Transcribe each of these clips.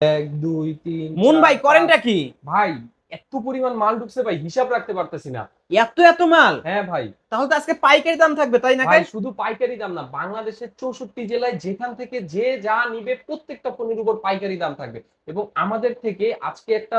এক দুই তিন মুন ভাই করেনটা কি? ভাই এত পরিমাণ মাল ঢুকছে ভাই হিসাব রাখতে পারতেছি না। এত এত মাল? হ্যাঁ ভাই। তাহলে তো আজকে পাইকারি দাম থাকবে তাই না ভাই শুধু পাইকারি দাম না বাংলাদেশের চৌষট্টি জেলায় যেখান থেকে যে যা নিবে প্রত্যেকটা পণ্যের উপর পাইকারি দাম থাকবে। এবং আমাদের থেকে আজকে একটা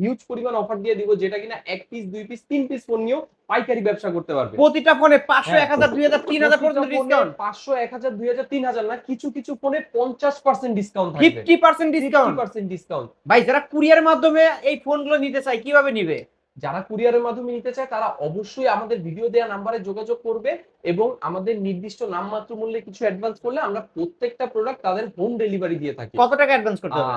হিউজ পরিমাণ অফার দিয়ে দিব যেটা কিনা এক পিস দুই পিস তিন পিস ফোন নিয়েও পাইকারি ব্যবসা করতে পারবে। প্রতিটা ফোনে পাঁচশো হ্যাঁ, এক হাজার দুই হাজার তিন হাজার পর্যন্ত ডিসকাউন্ট পাঁচশো এক হাজার দুই হাজার তিন হাজার না কিছু কিছু ফোনে পঞ্চাশ percent discount fifty percent discount percent discount ভাই যারা কুরিয়ার মাধ্যমে এই ফোনগুলো নিতে চায় কীভাবে নিবে? যারা কুরিয়ারের মাধ্যমে নিতে চায় তারা অবশ্যই আমাদের ভিডিও দেওয়া নাম্বারে যোগাযোগ করবে এবং আমাদের নির্দিষ্ট নামমাত্র মূল্যে কিছু অ্যাডভান্স করলে আমরা প্রত্যেকটা প্রোডাক্ট তাদের হোম ডেলিভারি দিয়ে থাকি। কত টাকা অ্যাডভান্স করতে হবে?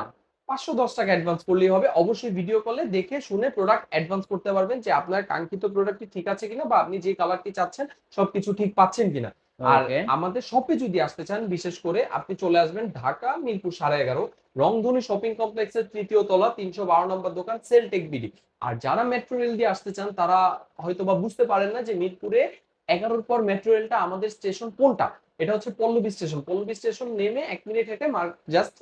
পাঁচশো দশ টাকা অ্যাডভান্স করলেই হবে। অবশ্যই ভিডিও কলে দেখে শুনে প্রোডাক্ট অ্যাডভান্স করতে পারবেন যে আপনার কাঙ্ক্ষিত প্রোডাক্টটি ঠিক আছে কিনা বা আপনি যে কালারটি চাচ্ছেন সবকিছু ঠিক পাচ্ছেন কিনা। আর আমাদের শপে যদি আসতে চান বিশেষ করে আপনি চলে আসবেন ঢাকা মিরপুর সাড়ে এগারো রংধনু শপিং কমপ্লেক্সের তৃতীয় তলা তিনশো বারো নম্বর দোকান সেলটেক বিডি আর যারা মেট্রো রেল দিয়ে আসতে চান তারা হয়তো বা বুঝতে পারেন না যে মিরপুরে এগারোর পর মেট্রো রেলটা আমাদের স্টেশন কোনটা। এটা হচ্ছে পল্লবী স্টেশন। পল্লবী স্টেশন নেমে এক মিনিট হেঁটে জাস্ট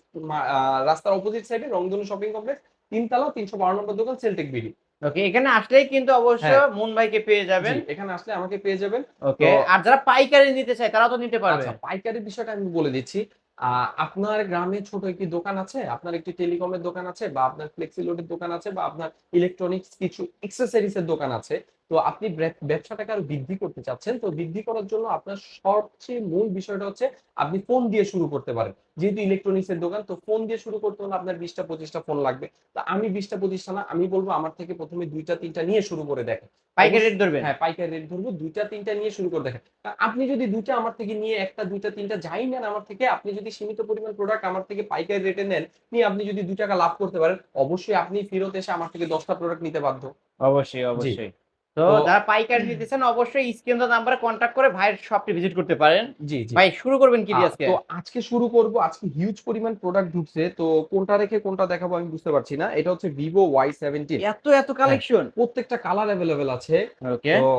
রাস্তার অপোজিট সাইডে রংধনু শপিং কমপ্লেক্স তিনতলা তিনশো বারো নম্বর দোকান সেলটেক বিডি ওকে এখানে আসলেই কিন্তু অবশ্য হ্যাঁ। মুন ভাইকে পেয়ে যাবেন। এখানে আসলে আমাকে পেয়ে যাবেন। ওকে আর যারা পাইকারি নিতে চায় তারা তো নিতে পারবে। আচ্ছা পাইকারি বিষয়টা আমি বলে দিচ্ছি। আহ, আপনার গ্রামে ছোট একটি দোকান আছে? আপনার একটি টেলিকমের দোকান আছে? বা আপনার ফ্লেক্সি লোডের দোকান আছে? বা আপনার ইলেকট্রনিক্স কিছু এক্সেসরিজ এর দোকান আছে? তো আপনি ব্যবসাটাকে আরও বৃদ্ধি করতে চাচ্ছেন তো বৃদ্ধি করার জন্য আপনার সবচেয়ে মূল বিষয়টা হচ্ছে আপনি ফোন দিয়ে শুরু করতে পারেন। যেহেতু ইলেকট্রনিক্স এর দোকান তো ফোন দিয়ে শুরু করতে হলে আপনার বিশটা পঁচিশটা ফোন লাগবে। তো আমি বিশটা পঁচিশটা না আমি বলব আমার থেকে প্রথমে দুইটা তিনটা নিয়ে শুরু করে দেখেন। পাইকারি রেট ধরবেন? হ্যাঁ পাইকারি রেট ধরবো দুইটা তিনটা নিয়ে শুরু করে দেখেন। আপনি যদি দুইটা আমার থেকে নিয়ে একটা দুইটা তিনটা যাই নেন আমার থেকে আপনি যদি সীমিত পরিমাণ প্রোডাক্ট আমার থেকে পাইকারি রেটে নেন নিয়ে আপনি যদি দুই টাকা লাভ করতে পারেন অবশ্যই আপনি ফেরত এসে আমার থেকে দশটা প্রোডাক্ট নিতে বাধ্য। অবশ্যই অবশ্যই। তো যারা পাইকারি নিতে চান অবশ্যই স্ক্রিন নাম্বারে কন্ট্যাক্ট করে ভাইয়ের শপটি ভিজিট করতে পারেন। জি জি। ভাই শুরু করবেন কি দিয়ে আজকে? তো আজকে শুরু করব আজকে হিউজ পরিমাণ প্রোডাক্ট ঢুকছে। তো কোনটা রেখে কোনটা দেখাবো আমি বুঝতে পারছি না। এটা হচ্ছে ভিভো ওয়াই সেভেন্টিন এত এত কালেকশন প্রত্যেকটা কালার অ্যাভেলেবেল আছে। ওকে তো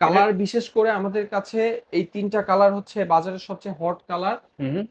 কালার বিশেষ করে আমাদের কাছে এই তিনটা কালার হচ্ছে বাজারের সবচেয়ে হট কালার হুম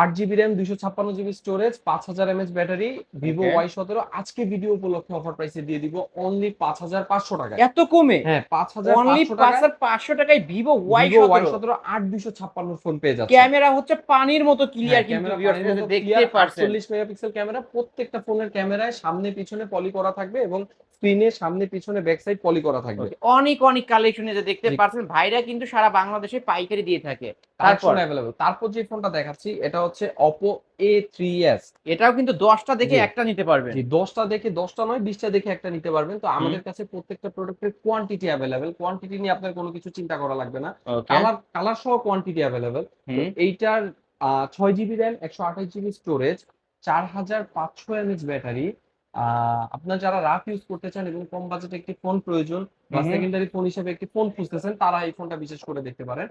আট জিবি র্যাম দুইশো ছাপ্পান্ন জিবি স্টোরেজ পাঁচ হাজার এমএচ ব্যাটারি ভিভো ওয়াই সতেরো। আজকে ভিডিও উপলক্ষে অফার প্রাইসে দিয়ে দিব অনলি পাঁচ হাজার পাঁচশো টাকায়। এত কমে? হ্যাঁ পাঁচ হাজার অনলি পাঁচ টাকায়। হাজার পাঁচশো টাকায় ভিভো ওয়াই ওয়াই সতেরো। আট দুইশো ছাপ্পান্ন ফোন পেয়ে যাচ্ছে। ক্যামেরা হচ্ছে পানির মতো ক্লিয়ার কিন্তু ক্যামেরা দেখতে পারছেন। 48 মেগাপিক্সেল ক্যামেরা প্রত্যেকটা ফোনের ক্যামেরায় সামনে পিছনে পলি করা থাকবে এবং স্ক্রিনে সামনে পিছনে ব্যাক সাইড পলি করা থাকবে। অনেক অনেক কালেকশন যে দেখতে জি। পারছেন ভাইরা কিন্তু সারা বাংলাদেশে পাইকারি দিয়ে থাকে। তারপর? অ্যাভেলেবল তারপর যে ফোনটা দেখাচ্ছি এটা হচ্ছে Oppo A3s এটাও কিন্তু দশটা দেখে একটা নিতে পারবেন। জি দশটা দেখে দশটা নয় বিশটা দেখে একটা নিতে পারবেন। তো আমাদের কাছে প্রত্যেকটা প্রোডাক্টের কোয়ান্টিটি অ্যাভেলেবেল কোয়ান্টিটি নিয়ে আপনার কোনো কিছু চিন্তা করা লাগবে না। কালার কালার সহ কোয়ান্টিটি অ্যাভেলেবেল হুম। এইটার ছয় জিবি র্যাম একশো আঠাশ জিবি স্টোরেজ চার হাজার পাঁচশো এমএচ ব্যাটারি আপনার যারা রাফ ইউজ করতে চান এবং কম বাজেটে একটি ফোন প্রয়োজন বা সেকেন্ডারি ফোন হিসেবে একটি ফোন খুঁজতেছেন তারা এই ফোনটা বিশেষ করে দেখতে পারেন।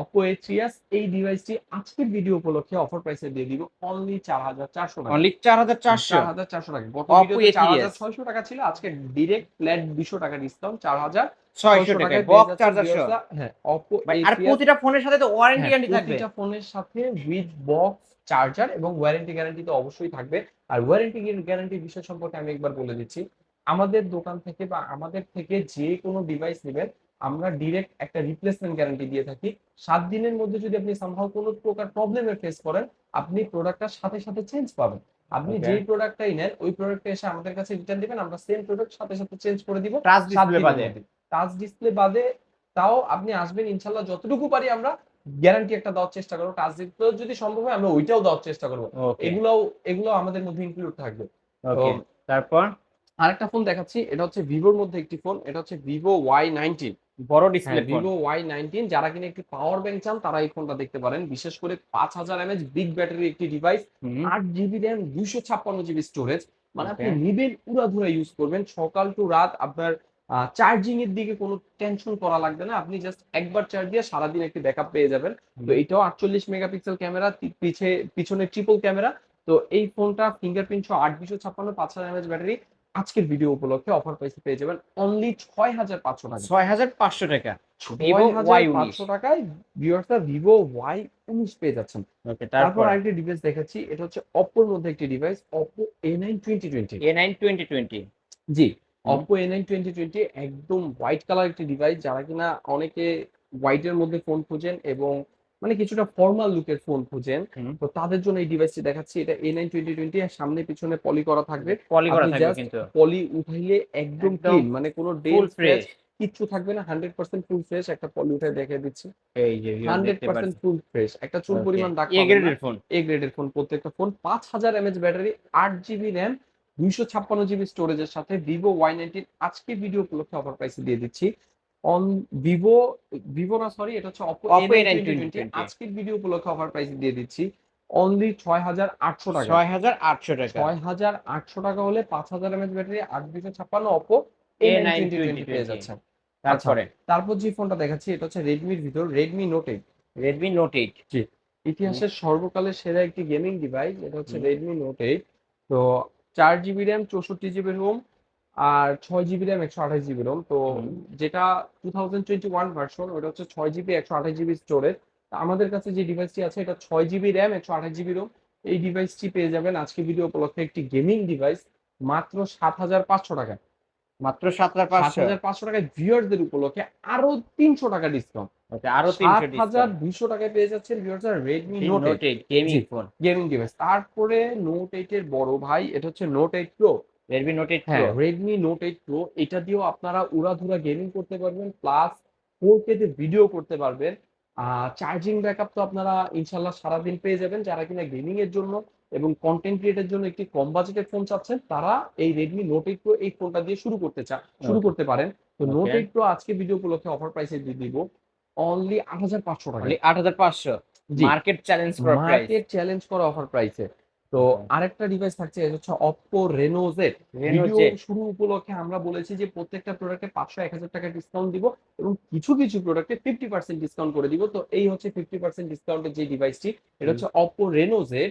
Oppo A3s এই ডিভাইসটি আজকের ভিডিও উপলক্ষে অফার প্রাইসে দিয়ে দিব অনলি চার হাজার চারশো টাকা। অনলি চার হাজার চারশো? চার হাজার চারশো টাকা। গত ভিডিওতে চার হাজার ছয়শো টাকা ছিল আজকে ডিরেক্ট ফ্ল্যাট দুশো টাকা ডিসকাউন্ট চার হাজার ছয়শো টাকায়। চার্জার সহ হ্যাঁ Oppo আর A3s প্রতিটা ফোনের সাথে তো ওয়ারেন্টি গ্যারান্টি থাকবে। প্রতিটা ফোনের সাথে উইথ বক্স চার্জার এবং ওয়ারেন্টি গ্যারান্টি তো অবশ্যই থাকবে। আর ওয়ারেন্টি গ্যারান্টির বিষয় সম্পর্কে আমি একবার বলে দিচ্ছি। আমাদের দোকান থেকে বা আমাদের থেকে যে কোনো ডিভাইস নেবেন আমরা ডিরেক্ট একটা রিপ্লেসমেন্ট গ্যারান্টি দিয়ে থাকি। সাত দিনের মধ্যে যদি আপনি সামহাও কোনো প্রকার প্রবলেমের ফেস করেন আপনি প্রোডাক্টটার সাথে সাথে চেঞ্জ পাবেন। আপনি. যেই প্রোডাক্টটাই নেন ওই প্রোডাক্টটা এসে আমাদের কাছে রিটার্ন দিবেন আমরা সেম প্রোডাক্ট সাথে সাথে চেঞ্জ করে দিব। টাচ ডিসপ্লে বাদে। টাচ ডিসপ্লে বাদে তাও আপনি আসবেন ইনশাল্লাহ যতটুকু পারি আমরা গ্যারান্টি একটা দেওয়ার চেষ্টা করব কাজ ডিসপ্লে যদি সম্ভব হয় আমরা ওইটাও দেওয়ার চেষ্টা করব। এগুলোও এগুলো আমাদের মধ্যে ইনক্লুড থাকবে। তারপর? আরেকটা ফোন দেখাচ্ছি এটা হচ্ছে ভিভোর মধ্যে একটি ফোন এটা হচ্ছে ভিভো ওয়াই নাইনটিন বড় ডিসপ্লে ভিভো ওয়াই নাইনটিন যারা কিনা একটি পাওয়ার ব্যাংক চান তারা এই ফোনটা দেখতে পারেন। বিশেষ করে পাঁচ হাজার এমএচ বিগ ব্যাটারি একটি ডিভাইস আট জিবি র্যাম দুইশো ছাপ্পান্ন জিবি স্টোরেজ মানে আপনি. নিবেন উড়াধুরা ইউজ করবেন। সকাল টু রাত আপনার চার্জিং এর দিকে কোনো টেনশন করা লাগবে না। আপনি জাস্ট একবার চার্জ দিয়ে সারাদিন একটি ব্যাকআপ পেয়ে যাবেন। তো এটাও আটচল্লিশ মেগাপিক্সেল ক্যামেরা পিছে পিছনে ট্রিপল ক্যামেরা তো এই ফোনটা ফিঙ্গারপ্রিন্ট সহ আট দুশো ছাপ্পান্ন পাঁচ হাজার এমএচ ব্যাটারি আজকের ভিডিও উপলক্ষে অফার প্রাইসে পেয়ে যাবেন। অনলি ছয় হাজার পাঁচশো টাকা। ছয় হাজার পাঁচশো টাকা। ভিভো ওয়াই Y19 পাঁচশো টাকায় ভিউয়ার্সরা ভিভো ওয়াই উনিশ পেয়ে যাচ্ছেন। ওকে তারপর? আরেকটি ডিভাইস দেখাচ্ছি। এটা হচ্ছে অপোর মধ্যে একটি device Oppo A nine twenty twenty A nine twenty twenty G. Oppo N nine twenty twenty একদম হোয়াইট কালার একটি ডিভাইস যারা কিনা অনেকে হোয়াইটের মধ্যে ফোন খুঁজেন এবং মানে কিছুটা ফর্মাল লুকের ফোন খুঁজেন। তো তাদের জন্য এই ডিভাইসটি দেখাচ্ছি। এটা এ নাইন টোয়েন্টি টোয়েন্টি সামনে পিছনে পলি করা থাকবে। পলি করা থাকবে কিন্তু। পলি উঠাইলে একদম ক্লিন মানে কোনো ডেট ফ্রেশ কিচ্ছু থাকবে না হান্ড্রেড পার্সেন্ট ফুল ফ্রেশ একটা পলি উঠে দেখে দিচ্ছি। এই যে হান্ড্রেড পার্সেন্ট ফুল ফ্রেশ একটা চুল পরিমাণ দাগ এ গ্রেডের ফোন এ গ্রেডের ফোন প্রত্যেকটা ফোন পাঁচ হাজার এমএচ ব্যাটারি আট জিবি র্যাম দুইশো ছাপ্পান্ন জিবি স্টোরেজের সাথে ভিভো ওয়াই নাইনটিন আজকে ভিডিও উপলক্ষে অফার প্রাইসে দিয়ে দিচ্ছি। অন ভিভো ভিভো না সরি এটা হচ্ছে Oppo A nine A9 twenty আজকের ভিডিও উপলক্ষে অফার প্রাইসে দিয়ে দিচ্ছি। অনলি ছয় হাজার আটশো টাকা। ছয় হাজার আটশো টাকা। ছয় হাজার আটশো টাকা হলে পাঁচ হাজার এমএচ ব্যাটারি আট দুইশো ছাপ্পান্ন Oppo A A9 nine twenty পেয়ে যাচ্ছেন। তারপরে? তারপর যে ফোনটা দেখাচ্ছি এটা হচ্ছে রেডমির ভিতর Redmi note eight Redmi note eight ইতিহাসের সর্বকালের সেরা একটি গেমিং ডিভাইস এটা হচ্ছে রেডমি নোট এইট তো চার জিবি র্যাম চৌষট্টি জিবি রোম আর ছয় জিবি র্যাম একশো আঠাশ জিবি রোম তো যেটা two thousand twenty one version ওটা হচ্ছে ছয় জিবি একশো আঠাশ জিবি স্টোরেজ আমাদের কাছে যে ডিভাইসটি আছে এটা ছয় জিবি র্যাম একশো আঠাশ জিবি রোম এই ডিভাইসটি পেয়ে যাবেন আজকে ভিডিও উপলক্ষে একটি গেমিং ডিভাইস মাত্র সাত হাজার পাঁচশো টাকা মাত্র সাত হাজার পাঁচশো। টাকায় ভিউয়ারদের উপলক্ষে আরও তিনশো টাকা ডিসকাউন্ট আরও টাকায় পেয়ে যাচ্ছেন গেমিং ফোন গেমিং ডিভাইস তারপরে এর বড় ভাই এটা হচ্ছে হ্যাঁ এটা দিয়েও আপনারা উড়াধুরা গেমিং করতে পারবেন প্লাস তে ভিডিও করতে পারবেন। চার্জিং ব্যাকআপ তো আপনারা ইনশাল্লাহ সারাদিন পেয়ে যাবেন যারা কিনা গেমিং এর জন্য এবং কন্টেন্ট ক্রিয়েটের জন্য একটি কম বাজেটের ফোন চাচ্ছেন তারা এই রেডমি নোট এইট প্রো এই ফোনটা দিয়ে শুরু করতে চান শুরু করতে পারেন। তো নোট. এইট প্রো আজকে ভিডিও উপলক্ষে অফার প্রাইসে দিয়ে দিব। অনলি আট হাজার পাঁচশো টাকা। আট হাজার পাঁচশো। মার্কেট চ্যালেঞ্জ মার্কেট চ্যালেঞ্জ করা অফার প্রাইসে তো আরেকটা ডিভাইস থাকছে এটা হচ্ছে অপো রেনো জেড শুরু উপলক্ষে আমরা বলেছি যে প্রত্যেকটা প্রোডাক্টে পাঁচশো এক হাজার টাকা ডিসকাউন্ট দিব এবং কিছু কিছু প্রোডাক্টে ফিফটি পার্সেন্ট ডিসকাউন্ট করে দিব। তো এই হচ্ছে ফিফটি পার্সেন্ট ডিসকাউন্টের যে ডিভাইসটি এটা হচ্ছে Oppo Reno Reno Z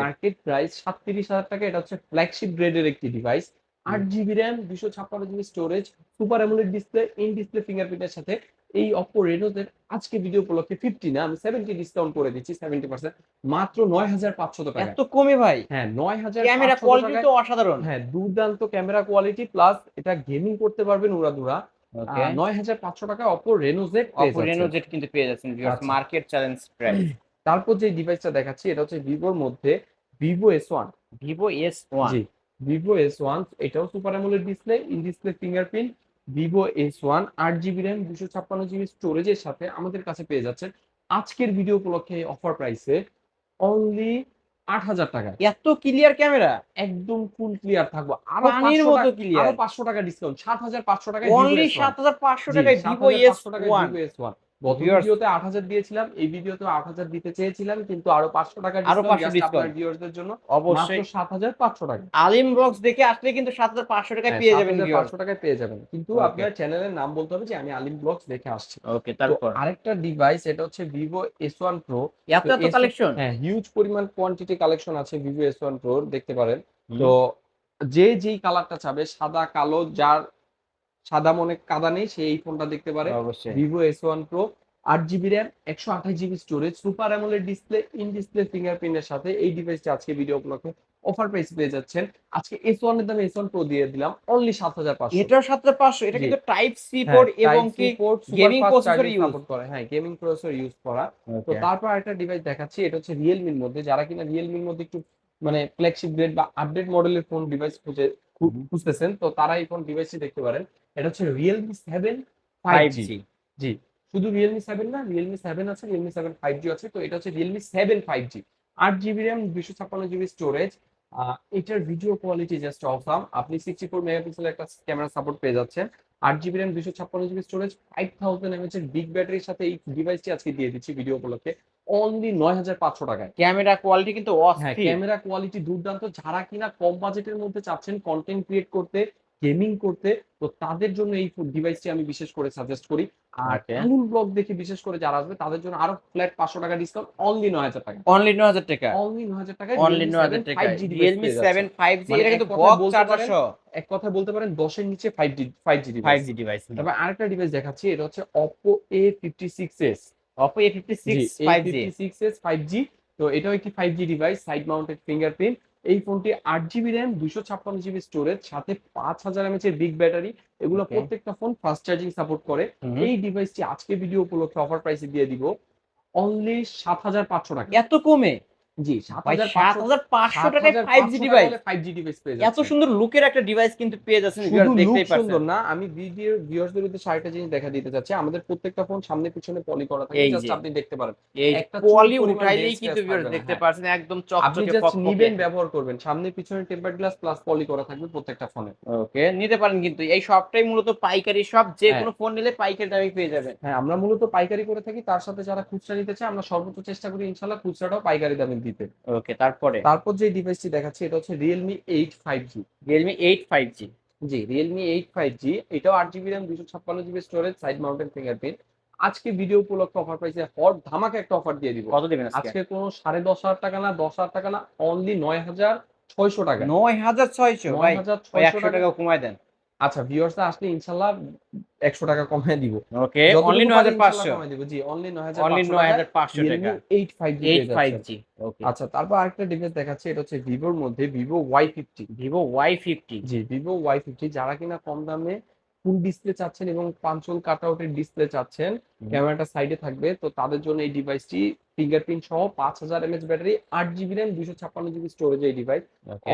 market price সাতত্রিশ হাজার টাকা। এটা হচ্ছে ফ্ল্যাগশিপ গ্রেডের একটি ডিভাইস আট জিবি র্যাম দুশো ছাপ্পান্ন GB storage super AMOLED display in display ফিঙ্গারপ্রিন্টের সাথে এই অপো রেনোজের আজকে ভিডিও উপলক্ষে ফিফটি না আমি সেভেন্টি ডিসকাউন্ট করে দিচ্ছি সেভেন্টি পার্সেন্ট মাত্র নয় হাজার পাঁচশো টাকা। এত কমে ভাই। হ্যাঁ নয় হাজার ক্যামেরা কোয়ালিটি তো অসাধারণ। হ্যাঁ দুর্দান্ত ক্যামেরা কোয়ালিটি প্লাস এটা গেমিং করতে পারবেন ওকে নয় হাজার পাঁচশো টাকা Oppo Reno Z Oppo Reno Z কিন্তু পেয়ে যাচ্ছেন। মার্কেট চ্যালেঞ্জ প্রাইস তারপর যে ডিভাইসটা দেখাচ্ছি এটা হচ্ছে ভিভোর মধ্যে Vivo S one Vivo S one Vivo S one এটাও super AMOLED display in display fingerprint Vivo S one আট জিবি র্যাম দুশো ছাপ্পান্ন জিবি স্টোরেজের সাথে আমাদের কাছে পেয়ে যাচ্ছেন। আজকের ভিডিও উপলক্ষে অফার প্রাইসে অনলি আট হাজার টাকা এত ক্লিয়ার ক্যামেরা একদম ফুল ক্লিয়ার থাকব। আরও পানির 500 মতো ক্লিয়ার আরও পাঁচশো টাকা ডিসকাউন্ট সাত হাজার পাঁচশো টাকা অনলি সাত হাজার পাঁচশো টাকায় ভিভো এস ওয়ান গত ভিডিওতে আট হাজার দিয়েছিলাম এই ভিডিওতে আট হাজার দিতে চেয়েছিলাম কিন্তু আরও পাঁচশো টাকা আরও discount 500 just ভিউয়ারদের জন্য। অবশ্যই। মাত্র সাত হাজার পাঁচশো টাকা। আলিম বক্স দেখে আসলে কিন্তু সাত হাজার পাঁচশো টাকায় পেয়ে যাবেন পাঁচশো টাকায় পেয়ে যাবেন। কিন্তু আপনার চ্যানেলের নাম বলতে হবে যে আমি আলিম ব্লগস দেখে আসছি। ওকে তারপর? আরেকটা ডিভাইস এটা হচ্ছে ভিভো এস ওয়ান প্রো এত এত কালেকশন হ্যাঁ হিউজ পরিমাণ কোয়ান্টিটি কালেকশন আছে ভিভো এস ওয়ান প্রো দেখতে পারেন। তো যে যেই কালারটা চাবে সাদা কালো যার সাদা মনে কাদা নেই সে এই ফোনটা দেখতে পারে। ভিভো এস ওয়ান প্রো আট জিবি র্যাম একশো আঠাশ GB storage super AMOLED display in display ফিঙ্গারপ্রিন্টের সাথে। এই ডিভাইসটা আজকে ভিডিও উপলক্ষে অফার প্রাইস পেয়ে যাচ্ছেন। আজকে এস ওয়ানের দামে এস ওয়ান প্রো দিয়ে দিলাম অনলি সাত হাজার পাঁচশো। এটাও সাত হাজার পাঁচশো এটা কিন্তু টাইপ সি পোর্ট এবং কি processor use। সাপোর্ট করে। হ্যাঁ গেমিং প্রসেসর ইউজ করা। তো তারপর একটা ডিভাইস দেখাচ্ছি এটা হচ্ছে রিয়েলমির মধ্যে। যারা কিনা রিয়েলমির মধ্যে একটু মানে ফ্ল্যাগশিপ গ্রেড বা আপডেট মডেলের ফোন ডিভাইস খুঁজে। খুঁজতেছেন তো তারা এই ফোন ডিভাইসটি দেখতে পারেন। এটা হচ্ছে Realme seven five G G. শুধু রিয়েলমি সেভেন না রিয়েলমি সেভেন আছে রিয়েলমি সেভেন ফাইভ জি আছে তো এটা হচ্ছে রিয়েলমি সেভেন ফাইভ জি আট জিবি র্যাম দুশো ছাপ্পান্ন জিবি স্টোরেজ এটার ভিডিও কোয়ালিটি জাস্ট অসাম আপনি সিক্সটি ফোর মেগাপিক্সেল একটা ক্যামেরা সাপোর্ট পেয়ে যাচ্ছেন। আট জিবি র্যাম দুশো ছাপ্পান্ন GB storage five thousand mAh এর বিগ ব্যাটারির সাথে এই ডিভাইসটি আজকে দিয়ে দিচ্ছি ভিডিও উপলক্ষে। অনলি নয় হাজার পাঁচশো টাকায়। ক্যামেরা কোয়ালিটি কিন্তু হ্যাঁ ক্যামেরা কোয়ালিটি দুর্দান্ত। যারা কিনা কম বাজেটের মধ্যে চাচ্ছেন কন্টেন্ট ক্রিয়েট করতে গেমিং করতে তো তাদের জন্য এই ডিভাইসটি আমি বিশেষ করে সাজেস্ট করি। আর. আলুন ব্লগ দেখে বিশেষ করে যারা আসবে তাদের জন্য আরও ফ্ল্যাট পাঁচশো টাকা ডিসকাউন্ট অনলি নয় হাজার টাকা। অনলি নয় হাজার টাকা অনলি নয় হাজার টাকায়। অনলি নয় হাজার টাকা রিয়েলমি সেভেন ফাইভ জি এটা কিন্তু কথায় এক কথা বলতে পারেন দশের নিচে five G five G five G device তারপর আরেকটা ডিভাইস দেখাচ্ছি এটা হচ্ছে S Oppo A fifty six five G six S five G তো এটাও একটি five G device side mounted fingerprint এই ফোনটি আট জিবি র্যাম দুশো ছাপ্পান্ন জিবি স্টোরেজ সাথে পাঁচ হাজার এমএচ এর বিগ ব্যাটারি এগুলো প্রত্যেকটা ফোন ফাস্ট চার্জিং সাপোর্ট করে। এই ডিভাইসটি আজকে ভিডিও উপলক্ষে অফার প্রাইসে দিয়ে দিব। অনলি সাত হাজার পাঁচশো টাকা। এত কমে? জি সাত হাজার পাঁচশো টাকায় five G device five G device পেয়ে এত সুন্দর লুকের একটা ডিভাইস কিন্তু পেয়ে যাচ্ছেন সুন্দর না আমি ভিডিও ভিউয়ার্সদের উদ্দেশ্যে আরেকটা জিনিস দেখা দিতে চাচ্ছি। আমাদের প্রত্যেকটা ফোন সামনে পিছনে পলি করা থাকে জাস্ট আপনি দেখতে পারেন। একটা পলি উঠাইলেই কিন্তু দেখতে হ্যাঁ। পাচ্ছেন একদম চকচকে নিবেন ব্যবহার করবেন। সামনে পিছনে টেম্পার গ্লাস প্লাস পলি করা থাকবে প্রত্যেকটা ফোনে ওকে নিতে পারেন কিন্তু। এই সবটাই মূলত পাইকারি সব যে হ্যাঁ। কোনো ফোন নিলে পাইকারি দামে পেয়ে যাবেন। হ্যাঁ আমরা মূলত পাইকারি করে থাকি তার সাথে যারা খুচরা নিতে চায় আমরা সর্বোচ্চ চেষ্টা করি ইনশাল্লাহ খুচরাটাও পাইকারি দামে দিতে। ওকে তারপরে? তারপর যে ডিভাইসটি দেখাচ্ছি এটা হচ্ছে Realme eight five G Realme eight five G G Realme eight five G এটাও আট জিবি র্যাম দুশো ছাপ্পান্ন GB storage side mounted fingerprint আজকে ভিডিও উপলক্ষে অফার প্রাইসে হট ধামাকা একটা অফার দিয়ে দিব। কত দিবেন আজকে? কোনো সাড়ে দশ হাজার টাকা না দশ হাজার টাকা না অনলি নয় হাজার ছয়শো টাকা। নয় হাজার ছয়শো নয় হাজার ছয়শো টাকা কমায় দেন। আচ্ছা ভিউয়ার্স আসলে ইনশাআল্লাহ 100 টাকা কমায় দিব। ওকে অনলি নয় পারি হাজার পাঁচশো। কমায় দিব। জি অনলি নয় হাজার অনলি নয় হাজার পাঁচশো টাকা। এইট ফাইভ জি। ওকে আচ্ছা তারপর আরেকটা ডিভাইস দেখাচ্ছি এটা হচ্ছে ভিভোর মধ্যে Vivo Y fifty Vivo Y fifty G Vivo Y fifty যারা কিনা কম দামে ফুল ডিসপ্লে চাচ্ছেন এবং পাঁচল কাট আউটের ডিসপ্লে চাচ্ছেন ক্যামেরাটা সাইডে থাকবে তো তাদের জন্য এই ডিভাইসটি ফিঙ্গারপ্রিন্ট সহ পাঁচ হাজার এমএচ ব্যাটারি আট জিবি র্যাম দুশো ছাপ্পান্ন জিবি স্টোরেজ এই ডিভাইস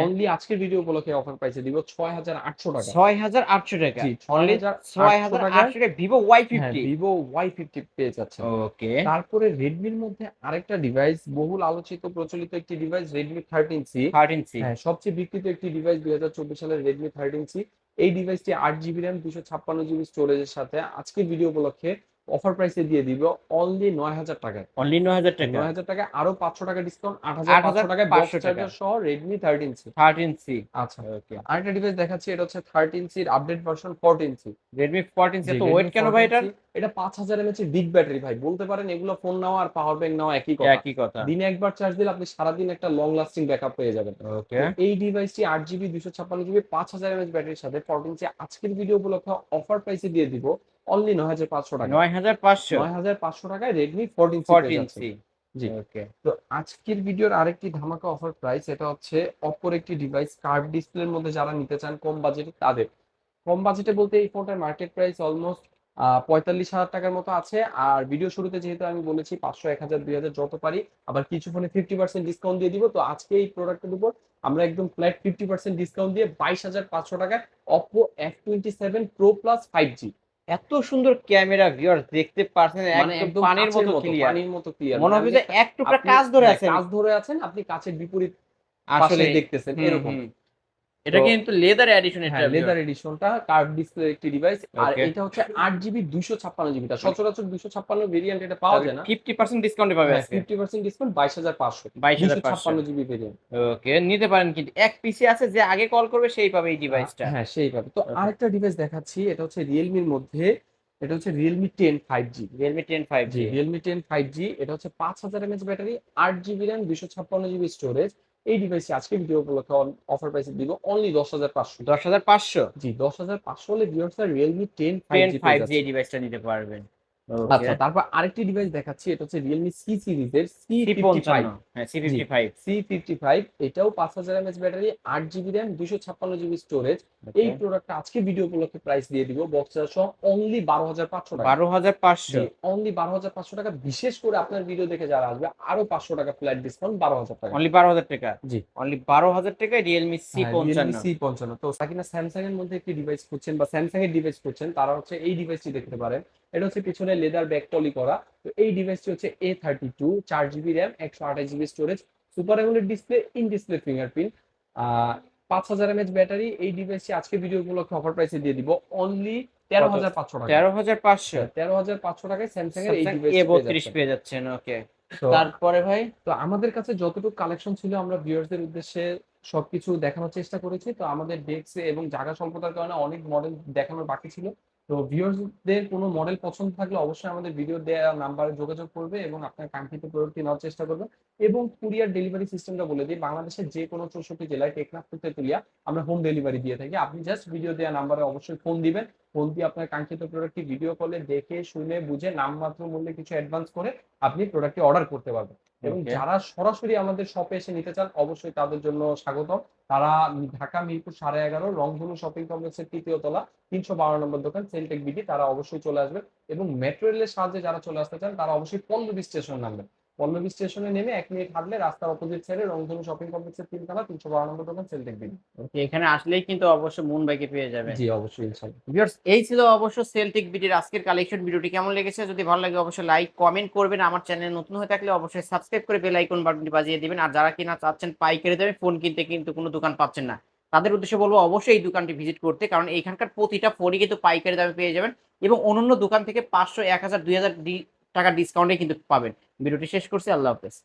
অনলি আজকের ভিডিও উপলক্ষে অফার পাইছে দিব ছয় হাজার আটশো টাকা। ছয় হাজার আটশো টাকা। অনলি ছয় হাজার আটশো টাকা। Vivo Y fifty Vivo Y fifty পেয়ে যাচ্ছেন। ওকে তারপরে রেডমির মধ্যে আরেকটা ডিভাইস বহুল আলোচিত প্রচলিত একটি device Redmi thirteen C thirteen C হ্যাঁ সবচেয়ে বিক্রিত একটি ডিভাইস দুই হাজার চব্বিশ সালের রেডমি থার্টিন সি এই ডিভাইসটি আট জিবি র্যাম দুশো ছাপ্পান্ন জিবি স্টোরেজের সাথে। আজকের ভিডিও উপলক্ষে অফার প্রাইসে দিয়ে দিব অনলি নয় হাজার টাকায়। অনলি নয় হাজার টাকা? নয় হাজার টাকায় আরও পাঁচশো টাকা ডিসকাউন্ট আট হাজার পাঁচশো টাকায় 8,500 বক্স চার্জার সহ Redmi thirteen C thirteen C আচ্ছা ওকে আরেকটা ডিভাইস দেখাচ্ছি এটা হচ্ছে থার্টিন সির update version fourteen C Redmi fourteen C তো ওয়েট কেন ভাই এটার? এটা পাঁচ হাজার এমএচ বিগ ব্যাটারি ভাই। বলতে পারেন এগুলো ফোন নেওয়া আর পাওয়ার ব্যাংক নেওয়া একই কথা। একই কথা। দিনে একবার চার্জ দিলে আপনি সারাদিন একটা লং লাস্টিং ব্যাকআপ পেয়ে যাবেন। ওকে এই ডিভাইসটি আট জিবি দুশো ছাপ্পান্ন জিবি পাঁচ হাজার এমএচ ব্যাটারির সাথে। ফোরটিন সি আজকের ভিডিও উপলক্ষে অফার প্রাইসে দিয়ে দিব অনলি নয় হাজার পাঁচশো টাকা। নয় হাজার পাঁচশো? নয় হাজার পাঁচশো টাকায় Redmi fourteen fourteen C G. Okay তো আজকের ভিডিওর আরেকটি ধামাকা অফার প্রাইস এটা হচ্ছে অপর একটি ডিভাইস কার্ভ ডিসপ্লের মধ্যে যারা নিতে চান কম বাজেটে তাদের। কম বাজেটে বলতে এই ফোনটার মার্কেট প্রাইস অলমোস্ট পঁয়তাল্লিশ হাজার টাকার মতো আছে। আর ভিডিও শুরুতে যেহেতু আমি বলেছি পাঁচশো এক হাজার দুই হাজার যত পারি আবার কিছু ফোনে ফিফটি পার্সেন্ট ডিসকাউন্ট দিয়ে দিব। তো আজকে এই প্রোডাক্টের উপর আমরা একদম ফ্ল্যাট ফিফটি পার্সেন্ট ডিসকাউন্ট দিয়ে বাইশ হাজার পাঁচশো টাকায় Oppo F twenty seven pro plus five G এত সুন্দর ক্যামেরা ভিউয়ার্স দেখতে পাচ্ছেন মানে একদম পানির মতো ক্লিয়ার পানির মতো ক্লিয়ার মনে হবে যে এক টুকরা কাজ ধরে আছে কাজ ধরে আছেন আপনি কাছের বিপরীত আসলে দেখতেছেন এরকম। এটা কিন্তু লেদার এডিশন এটা হ্যাঁ লেদার এডিশনটা কার্ভ ডিসপ্লে একটি ডিভাইস আর. এটা হচ্ছে আট জিবি দুইশো ছাপ্পান্ন জিবিটা সচরাচর দুইশো ছাপ্পান্ন ভেরিয়েন্ট এটা পাওয়া যায় না। ফিফটি পার্সেন্ট ডিসকাউন্টে পাবে আজকে। ফিফটি পার্সেন্ট ডিসকাউন্ট বাইশ হাজার পাঁচশো। বাইশ দুইশো হাজার পাঁচশো। ছাপ্পান্ন জিবি ভেরিয়েন্ট ওকে নিতে পারেন কিন্তু এক পিসি আছে যে আগে কল করবে সেই পাবে এই ডিভাইসটা হ্যাঁ সেইভাবে তো আরেকটা ডিভাইস দেখাচ্ছি এটা হচ্ছে রিয়েলমির মধ্যে এটা হচ্ছে Realme ten five G Realme ten five G Realme ten five G এটা হচ্ছে পাঁচ হাজার এমএচ ব্যাটারি আট জিবি র্যাম দুইশো ছাপ্পান্ন জিবি স্টোরেজ এই ডিভাইসটি আজকে ভিডিও উপলক্ষে অফার প্রাইসে দিব অনলি দশ হাজার পাঁচশো। দশ হাজার পাঁচশো? জি দশ হাজার পাঁচশো হলে viewers Realme ten five G ডিভাইসটা নিতে পারবেন। আচ্ছা তারপর আরেকটি ডিভাইস দেখাচ্ছি এটা হচ্ছে রিয়েলমি সি সিরিজের সি সি ফিফটি ফাইভ হ্যাঁ C fifty five C fifty five এটাও পাঁচ হাজার এমএচ ব্যাটারি আট জিবি র্যাম দুশো ছাপ্পান্ন জিবি স্টোরেজ এই প্রোডাক্টটা আজকে ভিডিও উপলক্ষে প্রাইস দিয়ে দিব বক্স সহ অনলি বারো হাজার পাঁচশো টাকা। বারো হাজার পাঁচশো। অনলি বারো হাজার পাঁচশো টাকা বিশেষ করে আপনার ভিডিও দেখে যারা আসবে আরও পাঁচশো টাকা ফ্ল্যাট ডিসকাউন্ট বারো হাজার টাকা। অনলি বারো হাজার টাকা? জি। অনলি বারো হাজার টাকায় রিয়েলমি সি পঞ্চান্ন। সি পঞ্চান্ন। তো সাকিনা স্যামসাং এর মধ্যে একটি ডিভাইস খুঁজছেন বা স্যামসাং এর ডিভাইস খুঁজছেন তারা হচ্ছে এই ডিভাইসটি দেখতে পারেন। এটা হচ্ছে পিছনে লেদার ব্যাক টলি করা। তো এই ডিভাইসটি হচ্ছে এ থার্টি টু চার জিবি র্যাম একশো আঠাশ GB storage super AMOLED display in display fingerprint পাঁচ হাজার এমএচ ব্যাটারি এই ডিভাইসটি আজকে ভিডিও উপলক্ষে অফার প্রাইসে দিয়ে দিব অনলি তেরো হাজার পাঁচশো টাকা। তেরো হাজার পাঁচশো? তেরো হাজার পাঁচশো টাকায় স্যামসাং এর এই ডিভাইস পেয়ে যাচ্ছেন। ওকে তারপরে ভাই? তো আমাদের কাছে যতটুকু কালেকশন ছিল আমরা ভিউয়ারদের উদ্দেশ্যে সবকিছু দেখানোর চেষ্টা করেছি। তো আমাদের ডেস্ক এবং জায়গা স্বল্পতার কারণে অনেক মডেল দেখানোর বাকি ছিল। তো ভিউয়ার্সদের কোনো মডেল পছন্দ থাকলে অবশ্যই আমাদের ভিডিও দেওয়া নাম্বারে যোগাযোগ করবে এবং আপনার কাঙ্ক্ষিত প্রোডাক্টটি নেওয়ার চেষ্টা করবে এবং কুরিয়ার ডেলিভারি সিস্টেমটা বলে দিই, বাংলাদেশের যে কোনো চৌষট্টি জেলায় টেকনাফ থেকে তেতুলিয়া আমরা হোম ডেলিভারি দিয়ে থাকি। আপনি জাস্ট ভিডিও দেওয়া নাম্বারে অবশ্যই ফোন দিবেন ফোন দিয়ে আপনার কাঙ্ক্ষিত প্রোডাক্টটি ভিডিও কলে দেখে, শুনে, বুঝে, নামমাত্র মূল্যে কিছু অ্যাডভান্স করে আপনি প্রোডাক্টটি অর্ডার করতে পারবেন। এবং যারা সরাসরি আমাদের শপে এসে নিতে চান অবশ্যই তাদের জন্য স্বাগত তারা ঢাকা মিরপুর সাড়ে এগারো রংধনু শপিং কমপ্লেক্সের তৃতীয় তলা তিনশো বারো নম্বর দোকান সেলটেক বিডি তারা অবশ্যই চলে আসবেন। এবং মেট্রো রেলের সাহায্যে যারা চলে আসতে চান তারা অবশ্যই পল্লবী স্টেশন নামবেন। পল্লবী স্টেশনে নেমে এক মিনিট হাঁটলে রাস্তার অপোজিট সাইডে রংধনু শপিং কমপ্লেক্সের তিনতলা তিনশো বারো নম্বর দোকান সেলটেক বিডি এখানে আসলেই কিন্তু অবশ্যই মুন বাইকে পেয়ে যাবেন। জি অবশ্যই ভিউয়ার্স এই ছিল অবশ্য সেলটিক বিডির আজকের কালেকশন ভিডিওটি কেমন লেগেছে? যদি ভালো লাগে অবশ্যই লাইক কমেন্ট করবেন। আমার চ্যানেল নতুন হয়ে থাকলে অবশ্যই সাবস্ক্রাইব করে বেল আইকন বাটনটি বাজিয়ে দিবেন। আর যারা কিনা চাচ্ছেন পাইকারি দামে ফোন কিনতে কিন্তু কোনো দোকান পাচ্ছেন না। তাদের উদ্দেশ্যে বলব অবশ্যই এই দোকানটি ভিজিট করতে। কারণ এখানকার প্রতিটা ফোনই কিন্তু পাইকারি দামে পেয়ে যাবেন। এবং অন্যান্য দোকান থেকে পাঁচশো এক হাজার দুই হাজার টাকা ডিসকাউন্টে কিন্তু পাবেন। ভিডিওটি শেষ করছি আল্লাহ হাফেজ।